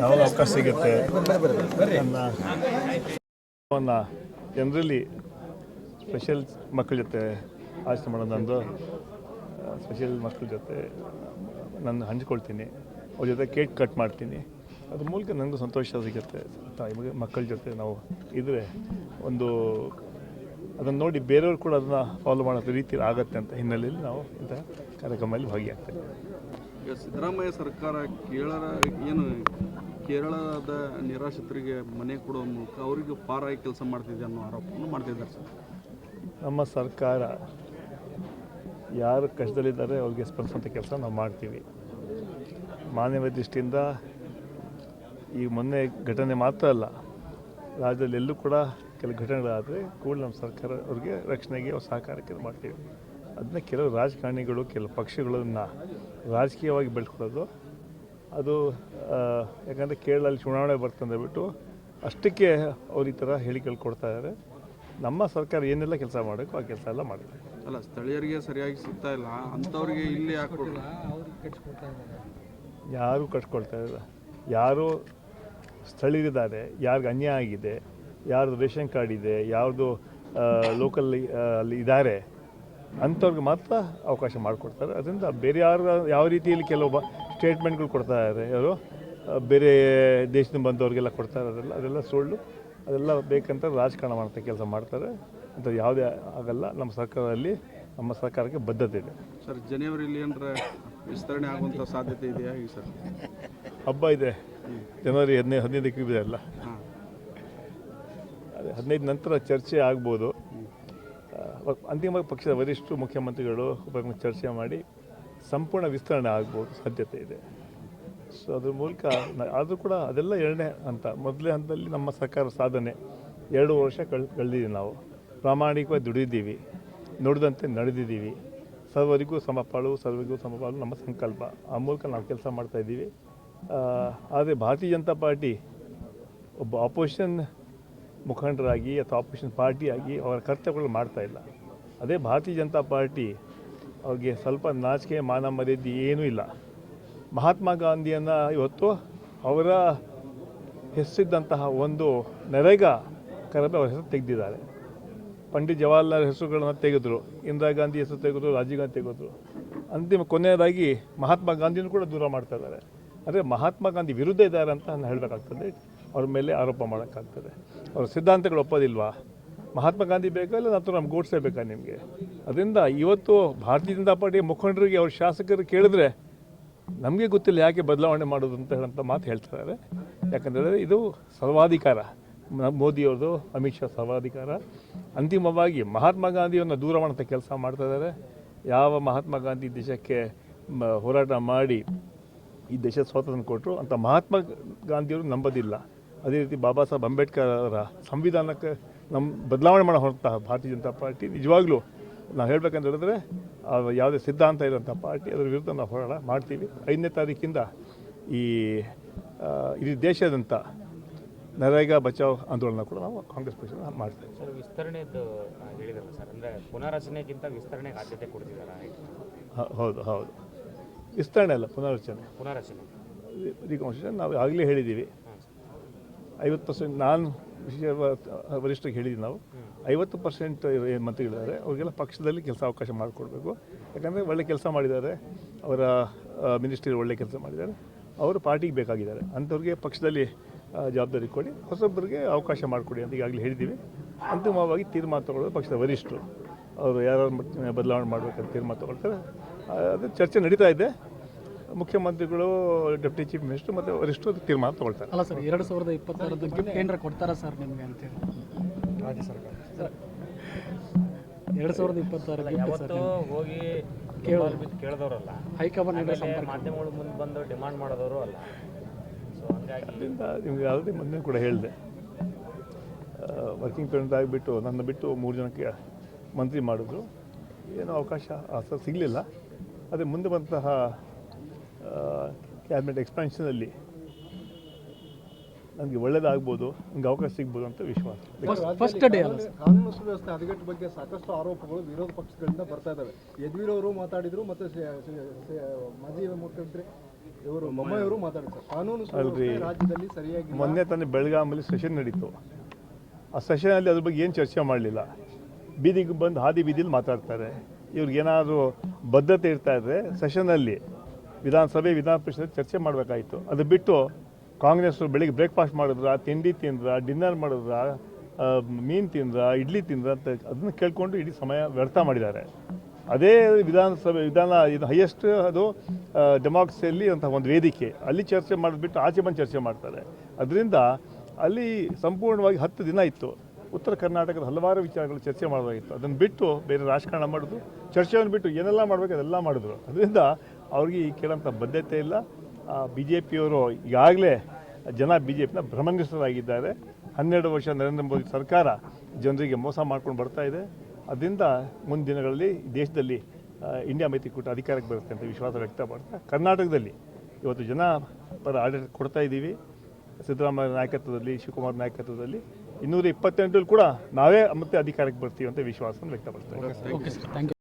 ಯಾವಾಗ ಅವಕಾಶ ಸಿಗುತ್ತೆ ನನ್ನ ಜನರಲ್ಲಿ ಸ್ಪೆಷಲ್ ಮಕ್ಕಳ ಜೊತೆ ಆಚರಣೆ ಮಾಡೋದು ನಂದು. ಸ್ಪೆಷಲ್ ಮಕ್ಕಳ ಜೊತೆ ನಾನು ಹಂಚ್ಕೊಳ್ತೀನಿ. ಅವ್ರ ಜೊತೆ ಕೇಕ್ ಕಟ್ ಮಾಡ್ತೀನಿ. ಅದ್ರ ಮೂಲಕ ನನಗೂ ಸಂತೋಷ ಸಿಗುತ್ತೆ. ತಾಯಿ ಮಕ್ಕಳ ಜೊತೆ ನಾವು ಇದ್ದರೆ ಒಂದು ಅದನ್ನು ನೋಡಿ ಬೇರೆಯವರು ಕೂಡ ಅದನ್ನು ಫಾಲೋ ಮಾಡೋ ರೀತಿ ಆಗುತ್ತೆ ಅಂತ ಹಿನ್ನೆಲೆಯಲ್ಲಿ ನಾವು ಇಂಥ ಕಾರ್ಯಕ್ರಮದಲ್ಲಿ ಭಾಗಿಯಾಗ್ತೇವೆ. ಸಿದ್ದರಾಮಯ್ಯ ಸರ್ಕಾರ ಕೇರಳ ಏನು ಕೇರಳದ ನಿರಾಶ್ರಿತರಿಗೆ ಮನೆ ಕೊಡೋ ಮೂಲಕ ಅವರಿಗೆ ಪಾರಾಗಿ ಕೆಲಸ ಮಾಡ್ತಿದೆ ಅನ್ನೋ ಆರೋಪವನ್ನು ಮಾಡ್ತಿದ್ದಾರೆ ಸರ್. ನಮ್ಮ ಸರ್ಕಾರ ಯಾರು ಕಷ್ಟದಲ್ಲಿದ್ದಾರೆ ಅವ್ರಿಗೆ ಸ್ಪಂದಿಸುವಂಥ ಕೆಲಸ ನಾವು ಮಾಡ್ತೀವಿ. ಮಾನವ ದೃಷ್ಟಿಯಿಂದ ಈ ಮೊನ್ನೆ ಘಟನೆ ಮಾತ್ರ ಅಲ್ಲ, ರಾಜ್ಯದಲ್ಲಿ ಎಲ್ಲೂ ಕೂಡ ಕೆಲವು ಘಟನೆಗಳಾದರೆ ಕೂಡ ನಮ್ಮ ಸರ್ಕಾರ ಅವ್ರಿಗೆ ರಕ್ಷಣೆಗೆ ಸಹಕಾರಕ್ಕೆ ಮಾಡ್ತೀವಿ. ಅದನ್ನ ಕೆಲವು ರಾಜಕಾರಣಿಗಳು ಕೆಲವು ಪಕ್ಷಗಳನ್ನು ರಾಜಕೀಯವಾಗಿ ಬೆಳೆಸ್ಕೊಳ್ಳೋದು. ಅದು ಯಾಕಂದರೆ ಕೇರಳಲ್ಲಿ ಚುನಾವಣೆ ಬರ್ತಂದು ಬಿಟ್ಟು ಅಷ್ಟಕ್ಕೆ ಅವ್ರು ಈ ಥರ ಹೇಳಿಕೆಗಳು ಕೊಡ್ತಾ ಇದ್ದಾರೆ. ನಮ್ಮ ಸರ್ಕಾರ ಏನೆಲ್ಲ ಕೆಲಸ ಮಾಡಬೇಕು ಆ ಕೆಲಸ ಎಲ್ಲ ಮಾಡಿದೆ ಅಲ್ಲ ಸ್ಥಳೀಯರಿಗೆ ಸರಿಯಾಗಿ ಸಿಗ್ತಾ ಇಲ್ಲ. ಅಂಥವ್ರಿಗೆ ಇಲ್ಲಿ ಯಾರು ಕಟ್ಕೊಳ್ತಾ ಇಲ್ಲ. ಯಾರು ಸ್ಥಳೀಯರಿದ್ದಾರೆ ಯಾರಿಗೆ ಅನ್ಯಾಯ ಆಗಿದೆ ಯಾರ್ದು ರೇಷನ್ ಕಾರ್ಡ್ ಇದೆ ಯಾರ್ದು ಲೋಕಲ್ ಅಲ್ಲಿ ಇದ್ದಾರೆ ಅಂಥವ್ರಿಗೆ ಮಾತ್ರ ಅವಕಾಶ ಮಾಡಿಕೊಡ್ತಾರೆ. ಅದರಿಂದ ಬೇರೆ ಯಾರು ಯಾವ ರೀತಿಯಲ್ಲಿ ಕೆಲವು ಸ್ಟೇಟ್ಮೆಂಟ್ಗಳು ಕೊಡ್ತಾ ಇದ್ದಾರೆ ಯಾರು? ಬೇರೆ ದೇಶದಿಂದ ಬಂದವ್ರಿಗೆಲ್ಲ ಕೊಡ್ತಾ ಇರೋದೆಲ್ಲ ಅದೆಲ್ಲ ಸುಳ್ಳು. ಅದೆಲ್ಲ ಬೇಕಂತ ರಾಜಕಾರಣ ಮಾಡ್ತಾ ಕೆಲಸ ಮಾಡ್ತಾರೆ. ಅಂತ ಯಾವುದೇ ಆಗಲ್ಲ. ನಮ್ಮ ಸರ್ಕಾರದಲ್ಲಿ ನಮ್ಮ ಸರ್ಕಾರಕ್ಕೆ ಬದ್ಧತೆ ಇದೆ. ಸರ್ ಜನವರಿಲಿ ಏನರ ವಿಸ್ತರಣೆ ಆಗುವಂಥ ಸಾಧ್ಯತೆ ಇದೆಯಾ ಈಗ ಸರ್? ಹಬ್ಬ ಇದೆ. ಜನವರಿ ಹದಿನೈದು ಹದಿನೈದಕ್ಕೆ ಇದೆ ಅಲ್ಲ. ಅದೇ ಹದಿನೈದು ನಂತರ ಚರ್ಚೆ ಆಗ್ಬೋದು. ಅಂತಿಮವಾಗಿ ಪಕ್ಷದ ವರಿಷ್ಠರು, ಮುಖ್ಯಮಂತ್ರಿಗಳು ಚರ್ಚೆ ಮಾಡಿ ಸಂಪೂರ್ಣ ವಿಸ್ತರಣೆ ಆಗ್ಬೋದು ಸಾಧ್ಯತೆ ಇದೆ. ಸೊ ಅದ್ರ ಮೂಲಕ ಆದರೂ ಕೂಡ ಅದೆಲ್ಲ ಎರಡನೇ ಹಂತ. ಮೊದಲನೇ ಹಂತದಲ್ಲಿ ನಮ್ಮ ಸರ್ಕಾರ ಸಾಧನೆ. ಎರಡು ವರ್ಷ ಕಳ್ ಕಳೆದಿದ್ದೀವಿ ನಾವು. ಪ್ರಾಮಾಣಿಕವಾಗಿ ದುಡಿದ್ದೀವಿ ನೋಡಿದಂತೆ ನಡೆದಿದ್ದೀವಿ. ಸರ್ವರಿಗೂ ಸಮಪಾಲು ಸರ್ವರಿಗೂ ಸಮಪಾಲು ನಮ್ಮ ಸಂಕಲ್ಪ. ಆ ಮೂಲಕ ನಾವು ಕೆಲಸ ಮಾಡ್ತಾಯಿದ್ದೀವಿ ಆದರೆ ಭಾರತೀಯ ಜನತಾ ಪಾರ್ಟಿ ಒಬ್ಬ ಆಪೋಸಿಷನ್ ಮುಖಂಡರಾಗಿ ಅಥವಾ ಆಪೋಸಿಷನ್ ಪಾರ್ಟಿಯಾಗಿ ಅವರ ಕರ್ತವ್ಯಗಳು ಮಾಡ್ತಾ ಇಲ್ಲ. ಅದೇ ಭಾರತೀಯ ಜನತಾ ಪಾರ್ಟಿ ಅವ್ರಿಗೆ ಸ್ವಲ್ಪ ನಾಚಿಕೆ ಮಾನ ಮರ್ಯಾದೆ ಏನೂ ಇಲ್ಲ. ಮಹಾತ್ಮ ಗಾಂಧಿಯನ್ನು ಇವತ್ತು ಅವರ ಹೆಸರಿದ್ದಂತಹ ಒಂದು ನರೇಗಾ ಕರಬೆ ಅವರ ಹೆಸರು ತೆಗೆದಿದ್ದಾರೆ. ಪಂಡಿತ್ ಜವಾಹರ್ಲಾಲ್ ಹೆಸರುಗಳನ್ನು ತೆಗೆದ್ರು, ಇಂದಿರಾ ಗಾಂಧಿ ಹೆಸರು ತೆಗೆದ್ರು, ರಾಜೀವ್ ಗಾಂಧಿ ತೆಗೆದ್ರು. ಅಂತಿಮ ಕೊನೆಯದಾಗಿ ಮಹಾತ್ಮ ಗಾಂಧಿನೂ ಕೂಡ ದೂರ ಮಾಡ್ತಾ ಇದ್ದಾರೆ. ಅಂದರೆ ಮಹಾತ್ಮ ಗಾಂಧಿ ವಿರುದ್ಧ ಇದ್ದಾರೆ ಅಂತ ನಾನು ಹೇಳಬೇಕಾಗ್ತದೆ. ಅವ್ರ ಮೇಲೆ ಆರೋಪ ಮಾಡೋಕ್ಕಾಗ್ತದೆ. ಅವ್ರ ಸಿದ್ಧಾಂತಗಳು ಒಪ್ಪೋದಿಲ್ವಾ? ಮಹಾತ್ಮ ಗಾಂಧಿ ಬೇಕಾ ಇಲ್ಲ ಅಥವಾ ನಮ್ಮ ಗೋಡ್ಸೆ ಬೇಕಾ ನಿಮಗೆ? ಅದರಿಂದ ಇವತ್ತು ಭಾರತೀಯ ಜನತಾ ಪಾರ್ಟಿ ಮುಖಂಡರಿಗೆ ಅವ್ರ ಶಾಸಕರು ಕೇಳಿದ್ರೆ ನಮಗೆ ಗೊತ್ತಿಲ್ಲ ಯಾಕೆ ಬದಲಾವಣೆ ಮಾಡೋದು ಅಂತ ಹೇಳೋಂಥ ಮಾತು ಹೇಳ್ತಿದ್ದಾರೆ. ಯಾಕಂದರೆ ಇದು ಸರ್ವಾಧಿಕಾರ. ಮೋದಿಯವ್ರದ್ದು ಅಮಿತ್ ಶಾ ಸರ್ವಾಧಿಕಾರ. ಅಂತಿಮವಾಗಿ ಮಹಾತ್ಮ ಗಾಂಧಿಯನ್ನು ದೂರ ಮಾಡೋಂಥ ಕೆಲಸ ಮಾಡ್ತಾ ಇದ್ದಾರೆ. ಯಾವ ಮಹಾತ್ಮ ಗಾಂಧಿ ದೇಶಕ್ಕೆ ಹೋರಾಟ ಮಾಡಿ ಈ ದೇಶ ಸ್ವಾತಂತ್ರ್ಯ ಕೊಟ್ಟರು ಅಂತ ಮಹಾತ್ಮ ಗಾಂಧಿಯವರು ನಂಬೋದಿಲ್ಲ. ಅದೇ ರೀತಿ ಬಾಬಾ ಸಾಹೇಬ್ ಅಂಬೇಡ್ಕರ್ ಅವರ ಸಂವಿಧಾನಕ್ಕೆ ನಮ್ಮ ಬದಲಾವಣೆ ಮಾಡೋ ಹೊರತ ಭಾರತೀಯ ಜನತಾ ಪಾರ್ಟಿ ನಿಜವಾಗ್ಲೂ ನಾವು ಹೇಳ್ಬೇಕಂತ ಹೇಳಿದ್ರೆ ಯಾವುದೇ ಸಿದ್ಧಾಂತ ಇರೋಂಥ ಪಾರ್ಟಿ ಅದರ ವಿರುದ್ಧ ನಾವು ಹೋರಾಟ ಮಾಡ್ತೀವಿ. ಐದನೇ ತಾರೀಕಿಂದ ಈ ಇಡೀ ದೇಶದಂಥ ನರೇಗಾ ಬಚಾವ್ ಆಂದೋಲನ ಕೂಡ ನಾವು ಕಾಂಗ್ರೆಸ್ ಪಕ್ಷ ಮಾಡ್ತೇವೆ ಸರ್ ವಿಸ್ತರಣೆದು ಹೇಳಿದ್ರಲ್ಲ ಸರ್ ಅಂದರೆ ಪುನರಚನೆಗಿಂತ ವಿಸ್ತರಣೆಗೆ ಆದ್ಯತೆ ಕೊಡ್ತಿದ್ದಾರೆ ಹೌದು ಹೌದು. ವಿಸ್ತರಣೆ ಅಲ್ಲ ಪುನರಚನೆ. ಪುನರಚನೆ. ನಾವು ಆಗಲೇ ಹೇಳಿದ್ದೀವಿ. ಐವತ್ತು ಪರ್ಸೆಂಟ್ ನಾನು ವರಿಷ್ಠರಿಗೆ ಹೇಳಿದ್ವಿ ನಾವು. ಐವತ್ತು ಪರ್ಸೆಂಟ್ ಏನು ಮಂತ್ರಿಗಳಿದ್ದಾರೆ. ಅವರಿಗೆಲ್ಲ ಪಕ್ಷದಲ್ಲಿ ಕೆಲಸ ಅವಕಾಶ ಮಾಡಿಕೊಡ್ಬೇಕು. ಯಾಕಂದರೆ ಒಳ್ಳೆ ಕೆಲಸ ಮಾಡಿದ್ದಾರೆ. ಅವರ ಮಿನಿಸ್ಟ್ರಿ ಒಳ್ಳೆ ಕೆಲಸ ಮಾಡಿದ್ದಾರೆ. ಅವರು ಪಾರ್ಟಿಗೆ ಬೇಕಾಗಿದ್ದಾರೆ. ಅಂಥವ್ರಿಗೆ ಪಕ್ಷದಲ್ಲಿ ಜವಾಬ್ದಾರಿ ಕೊಡಿ. ಹೊಸೊಬ್ಬರಿಗೆ ಅವಕಾಶ ಮಾಡಿಕೊಡಿ ಅಂತ ಈಗಾಗಲೇ ಹೇಳಿದ್ದೀವಿ. ಅಂತಿಮವಾಗಿ ತೀರ್ಮಾನ ತಗೊಳ್ಳೋದು ಪಕ್ಷದ ವರಿಷ್ಠರು. ಅವರು ಯಾರು ಬದಲಾವಣೆ ಮಾಡಬೇಕಂತ ತೀರ್ಮಾನ ತಗೊಳ್ತಾರೆ. ಅದು ಚರ್ಚೆ ನಡೀತಾ ಇದೆ. ಮುಖ್ಯಮಂತ್ರಿಗಳು ಡೆಪ್ಟಿ ಚೀಫ್ ಮಿನಿಸ್ಟರ್ ಮತ್ತು ವರಿಷ್ಠರು ಅದಕ್ಕೆ ತೀರ್ಮಾನ ತಗೊಳ್ತಾರೆ. ಅಲ್ಲ ಸರ್ ಎರಡು ಸಾವಿರದ ಇಪ್ಪತ್ತಾರದ್ದು ಗಿಫ್ಟ್ ಏನಾರ ಕೊಡ್ತಾರಾ ಸರ್ ನಿಮಗೆ ಅಂತೇಳಿ ರಾಜ್ಯ ಸರ್ಕಾರ. ಎರಡು ಸಾವಿರದ ಇಪ್ಪತ್ತಾರ ಹೋಗಿ ಕೇಳಿದವರಲ್ಲ. ಹೈಕಮಾಂಡ್ ಮಾಧ್ಯಮಗಳು ಮುಂದೆ ಬಂದು ಡಿಮಾಂಡ್ ಮಾಡೋದವರು ಅಲ್ಲ. ಸೊ ಹಂಗಾಗಿ ಅದರಿಂದ ನಿಮಗೆ ಯಾವುದೇ ಮೊನ್ನೆ ಕೂಡ ಹೇಳಿದೆ. ವರ್ಕಿಂಗ್ ಪ್ರೆಸಿಡೆಂಟ್ ಆಗಿಬಿಟ್ಟು ನನ್ನ ಬಿಟ್ಟು ಮೂರು ಜನಕ್ಕೆ ಮಂತ್ರಿ ಮಾಡಿದ್ರು. ಏನೋ ಅವಕಾಶ ಸಿಗಲಿಲ್ಲ. ಅದೇ ಮುಂದೆ ಬಂತಹ ಕ್ಯಾಬಿನೆಟ್ ಎಕ್ಸ್ಪಾನ್ಷನಲ್ಲಿ ನನಗೆ ಒಳ್ಳೇದಾಗ್ಬೋದು ನನಗೆ ಅವಕಾಶ ಸಿಗ್ಬೋದು ಅಂತ ವಿಶ್ವಾಸ. ಫಸ್ಟ್ ಡೇ ಅಲ್ಲ? ಕಾನೂನು ಸುವ್ಯವಸ್ಥೆ ಹದಗೆಟ್ಟು ಬಗ್ಗೆ ಸಾಕಷ್ಟು ಆರೋಪಗಳು ವಿರೋಧ ಪಕ್ಷಗಳಿಂದ ಬರ್ತಾ ಇದ್ದಾವೆ ಯದ್ವೀರ್ ಅವರು ಮಾತಾಡಿದ್ರು ಮತ್ತೆ ಮಾಜಿ ಮುಖ್ಯಮಂತ್ರಿ ಇವರು ಬೊಮ್ಮಾಯಿಯವರು ಮಾತಾಡ್ತಾರೆ ಕಾನೂನು ಅಲ್ರಿ. ರಾಜ್ಯದಲ್ಲಿ ಸರಿಯಾಗಿ ಮೊನ್ನೆ ತಾನೇ ಬೆಳಗಾಮಲ್ಲಿ ಸೆಷನ್ ನಡೀತು. ಆ ಸೆಷನಲ್ಲಿ ಅದ್ರ ಬಗ್ಗೆ ಏನು ಚರ್ಚೆ ಮಾಡಲಿಲ್ಲ? ಬೀದಿಗೆ ಬಂದು ಹಾದಿ ಬೀದಿಲಿ ಮಾತಾಡ್ತಾರೆ. ಇವ್ರಿಗೇನಾದರೂ ಬದ್ಧತೆ ಇರ್ತಾ ಇದ್ದರೆ ಸೆಷನಲ್ಲಿ ವಿಧಾನಸಭೆ, ವಿಧಾನ ಪರಿಷತ್ ಚರ್ಚೆ ಮಾಡಬೇಕಾಯಿತು. ಅದು ಬಿಟ್ಟು ಕಾಂಗ್ರೆಸ್ ಬೆಳಿಗ್ಗೆ ಬ್ರೇಕ್ಫಾಸ್ಟ್ ಮಾಡಿದ್ರ, ತಿಂಡಿ ತಿಂದ್ರ, ಡಿನ್ನರ್ ಮಾಡಿದ್ರ ಮೀನು ತಿಂದ್ರ, ಇಡ್ಲಿ ತಿಂದ್ರ ಅಂತ ಅದನ್ನು ಕೇಳಿಕೊಂಡು ಇಡೀ ಸಮಯ ವ್ಯರ್ಥ ಮಾಡಿದ್ದಾರೆ. ಅದೇ ವಿಧಾನಸಭೆ, ವಿಧಾನ ಇದು ಹೈಯೆಸ್ಟ್ ಅದು ಡೆಮಾಕ್ರಸಿಯಲ್ಲಿ ಅಂತ ಒಂದು ವೇದಿಕೆ. ಅಲ್ಲಿ ಚರ್ಚೆ ಮಾಡಿಬಿಟ್ಟು ಆಚೆ ಬಂದು ಚರ್ಚೆ ಮಾಡ್ತಾರೆ. ಅದರಿಂದ ಅಲ್ಲಿ ಸಂಪೂರ್ಣವಾಗಿ ಹತ್ತು ದಿನ ಇತ್ತು. ಉತ್ತರ ಕರ್ನಾಟಕದ ಹಲವಾರು ವಿಚಾರಗಳು ಚರ್ಚೆ ಮಾಡಬೇಕಾಗಿತ್ತು. ಅದನ್ನು ಬಿಟ್ಟು ಬೇರೆ ರಾಜಕಾರಣ ಮಾಡೋದು, ಚರ್ಚೆಯನ್ನು ಬಿಟ್ಟು ಏನೆಲ್ಲ ಮಾಡಬೇಕು ಅದೆಲ್ಲ ಮಾಡಿದ್ರು. ಅದರಿಂದ ಅವ್ರಿಗೆ ಈ ಕೇಳೋಂಥ ಬದ್ಧತೆ ಇಲ್ಲ. ಬಿ ಜೆ ಪಿಯವರು ಈಗಾಗಲೇ ಜನ ಬಿ ಜೆ ಪಿನ ಭ್ರಮನಿಷ್ಠರಾಗಿದ್ದಾರೆ ಹನ್ನೆರಡು ವರ್ಷ ನರೇಂದ್ರ ಮೋದಿ ಸರ್ಕಾರ ಜನರಿಗೆ ಮೋಸ ಮಾಡ್ಕೊಂಡು ಬರ್ತಾ ಇದೆ. ಅದರಿಂದ ಮುಂದಿನ ದಿನಗಳಲ್ಲಿ ದೇಶದಲ್ಲಿ ಇಂಡಿಯಾ ಮೈತ್ರಿಕೂಟ ಅಧಿಕಾರಕ್ಕೆ ಬರುತ್ತೆ ಅಂತ ವಿಶ್ವಾಸ ವ್ಯಕ್ತಪಡ್ತಾ ಕರ್ನಾಟಕದಲ್ಲಿ ಇವತ್ತು ಜನ ಪರ ಆಡಳಿತ ಕೊಡ್ತಾ ಇದ್ದೀವಿ. ಸಿದ್ದರಾಮಯ್ಯ ನಾಯಕತ್ವದಲ್ಲಿ, ಶಿವಕುಮಾರ್ ನಾಯಕತ್ವದಲ್ಲಿ ಇನ್ನೂರ ಇಪ್ಪತ್ತೆಂಟರಲ್ಲಿ ಕೂಡ ನಾವೇ ಮತ್ತೆ ಅಧಿಕಾರಕ್ಕೆ ಬರ್ತೀವಿ ಅಂತ ವಿಶ್ವಾಸವನ್ನು ವ್ಯಕ್ತಪಡ್ತಾ